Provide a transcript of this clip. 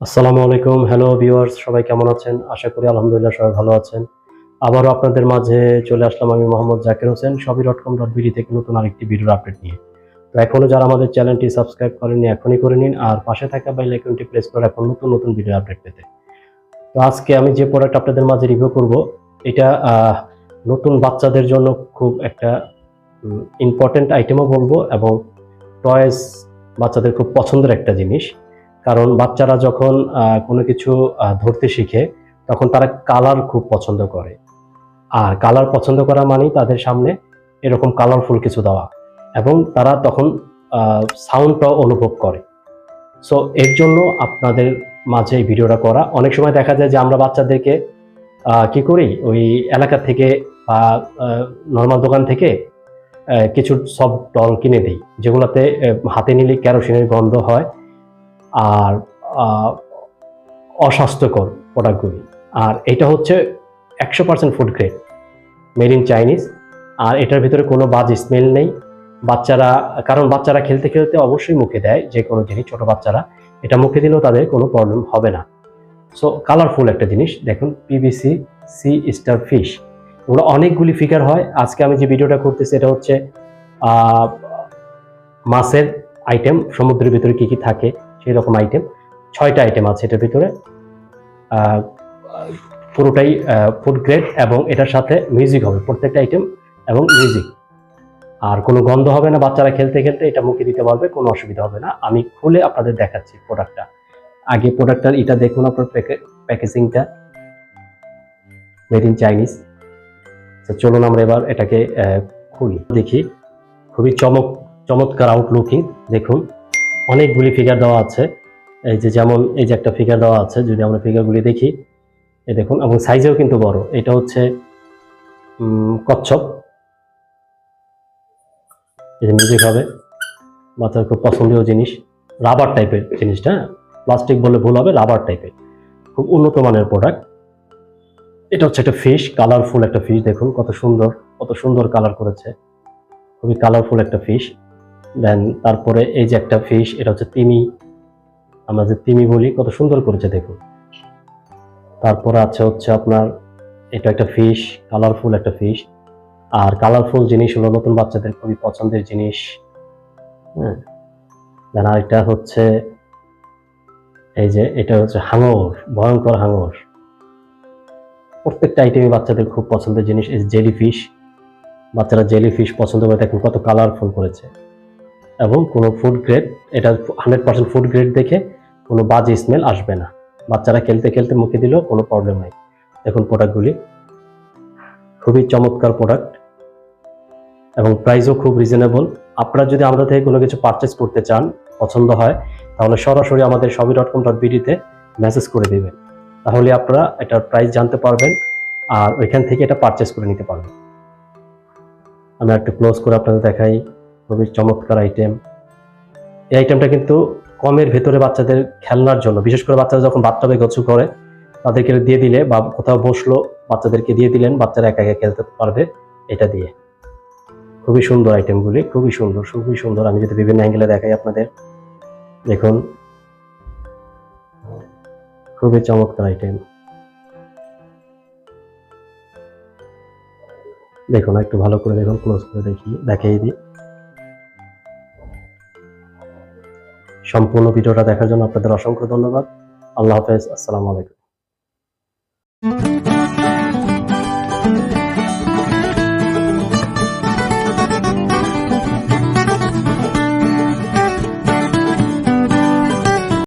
আসসালামু আলাইকুম। Hello viewers সবাই কেমন আছেন? আশা করি আলহামদুলিল্লাহ সবাই ভালো আছেন। আবারও আপনাদের মাঝে চলে আসলাম আমি মোহাম্মদ জাকির হোসেন সবই ডট কম ডট বিডি থেকে নতুন আরেকটি ভিডিওর আপডেট নিয়ে। তো এখনও যারা আমাদের চ্যানেলটি সাবস্ক্রাইব করেননি, এখনই করে নিন আর পাশে থাকা বেল আইকনটি প্রেস করে এখন নতুন নতুন ভিডিও আপডেট পেতে। তো আজকে আমি যে প্রোডাক্ট আপনাদের মাঝে রিভিউ করব, এটা নতুন বাচ্চাদের জন্য খুব একটা ইম্পর্টেন্ট আইটেমও বলব এবং টয়েস বাচ্চাদের খুব পছন্দের একটা জিনিস। কারণ বাচ্চারা যখন কোনো কিছু ধরতে শিখে, তখন তারা কালার খুব পছন্দ করে। আর কালার পছন্দ করা মানেই তাদের সামনে এরকম কালারফুল কিছু দেওয়া এবং তারা তখন সাউন্ডটাও অনুভব করে। সো এর জন্য আপনাদের মাঝে এই ভিডিওটা করা। অনেক সময় দেখা যায় যে আমরা বাচ্চাদেরকে কি করি? ওই এলাকা থেকে বা নর্মাল দোকান থেকে কিছু সব ডল কিনে দিই, যেগুলোতে হাতে নিলে ক্যারোসিনের গন্ধ হয় আর অস্বাস্থ্যকর প্রোডাক্টগুলি আর এটা হচ্ছে একশো percent food grade made in Chinese আর এটার ভিতরে কোনো বাজ স্মেল নেই। বাচ্চারা, কারণ বাচ্চারা খেলতে খেলতে অবশ্যই মুখে দেয়, যে কোনো জিনিস, ছোট বাচ্চারা। এটা মুখে দিলেও তাদের কোনো প্রবলেম হবে না। সো কালারফুল একটা জিনিস। দেখুন পিবিসি সি স্টার ফিশ এগুলো অনেকগুলি ফিগার হয়। আজকে আমি যে ভিডিওটা করতেছি, এটা হচ্ছে মাছের আইটেম সমুদ্রের ভিতরে কী কী থাকে? সেই রকম আইটেম ছয়টা আইটেম আছে এটার ভিতরে। পুরোটাই ফুড গ্রেড এবং এটার সাথে মিউজিক হবে, প্রত্যেকটা আইটেম এবং মিউজিক আর কোনো গন্ধ হবে না বাচ্চারা খেলতে খেলতে, এটা মুখে দিতে পারবে, কোনো অসুবিধা হবে না। আমি খুলে আপনাদের দেখাচ্ছি প্রোডাক্টটা আগে প্রোডাক্টটার এটা দেখুন আপনার প্যাকেজিংটা মেড ইন চাইনিজ তো চলুন আমরা এবার এটাকে খুলি। দেখি, খুবই চমক, চমৎকার আউটলুকিং দেখুন। অনেকগুলি ফিগার দেওয়া আছে। এই যে যেমন, এই যে একটা ফিগার দেওয়া আছে, যদি আমরা ফিগারগুলি দেখি, এই দেখুন, এবং সাইজেও কিন্তু বড়। এটা হচ্ছে কচ্ছপ। এই যে মিউজিক হবে। বাচ্চার খুব পছন্দীয় জিনিস। রাবার টাইপের জিনিসটা প্লাস্টিক বলে ভুল হবে রাবার টাইপের খুব উন্নত মানের প্রোডাক্ট এটা হচ্ছে একটা ফিশ কালারফুল একটা ফিশ দেখুন, কত সুন্দর কত সুন্দর কালার করেছে। খুবই কালারফুল একটা ফিশ দেন তারপরে এই যে একটা ফিশ এটা হচ্ছে তিমি। আমরা যে তিমি বলি, কত সুন্দর করেছে, দেখুন। তারপরে আছে হচ্ছে আপনার, এটা একটা ফিশ কালারফুল একটা ফিশ আর কালারফুল জিনিস হলো নতুন বাচ্চাদের খুবই পছন্দের জিনিস। হ্যাঁ। দেন আরেকটা হচ্ছে, এই যে এটা হচ্ছে হাঙর, ভয়ঙ্কর হাঙর। প্রত্যেকটা আইটেমই বাচ্চাদের খুব পছন্দের জিনিস, এই জেলি ফিশ বাচ্চারা জেলি ফিশ পছন্দ করে, দেখুন কত কালারফুল করেছে। এবং কোনো ফুড গ্রেড এটা হান্ড্রেড পার্সেন্ট ফুড গ্রেড দেখে কোনো বাজে স্মেল আসবে না। বাচ্চারা খেলতে খেলতে মুখে দিলেও কোনো প্রবলেম নেই। দেখুন প্রোডাক্টগুলি খুবই চমৎকার প্রোডাক্ট এবং প্রাইসও খুব রিজনেবল আপনারা যদি আমাদের থেকে কোনো কিছু পারচেস করতে চান, পছন্দ হয়, তাহলে সরাসরি আমাদের সবই ডট কম ডট বিডিতে মেসেজ করে দেবেন। তাহলে আপনারা এটার প্রাইস জানতে পারবেন আর ওইখান থেকে এটা পারচেস করে নিতে পারবেন। আমি একটু ক্লোজ করে আপনাদের দেখাই। খুবই চমৎকার আইটেম এই আইটেমটা কিন্তু কমের ভেতরে বাচ্চাদের খেলনার জন্য, বিশেষ করে বাচ্চারা যখন বাথটবে গোছু করে, তাদেরকে দিয়ে দিলে বা কোথাও বসল, বাচ্চাদেরকে দিয়ে দিলেন, বাচ্চারা একা একা খেলতে পারবে এটা দিয়ে। খুবই সুন্দর আইটেমগুলি খুবই সুন্দর খুবই সুন্দর। আমি যদি বিভিন্ন অ্যাঙ্গেলে দেখাই আপনাদের, দেখুন। খুবই চমৎকার আইটেম দেখুন, একটু ভালো করে দেখুন ক্লোজ করে দেখি, দেখিয়ে দিই। সম্পূর্ণ ভিডিওটা দেখার জন্য আপনাদের অসংখ্য ধন্যবাদ। আল্লাহ হাফেজ আসসালামু আলাইকুম।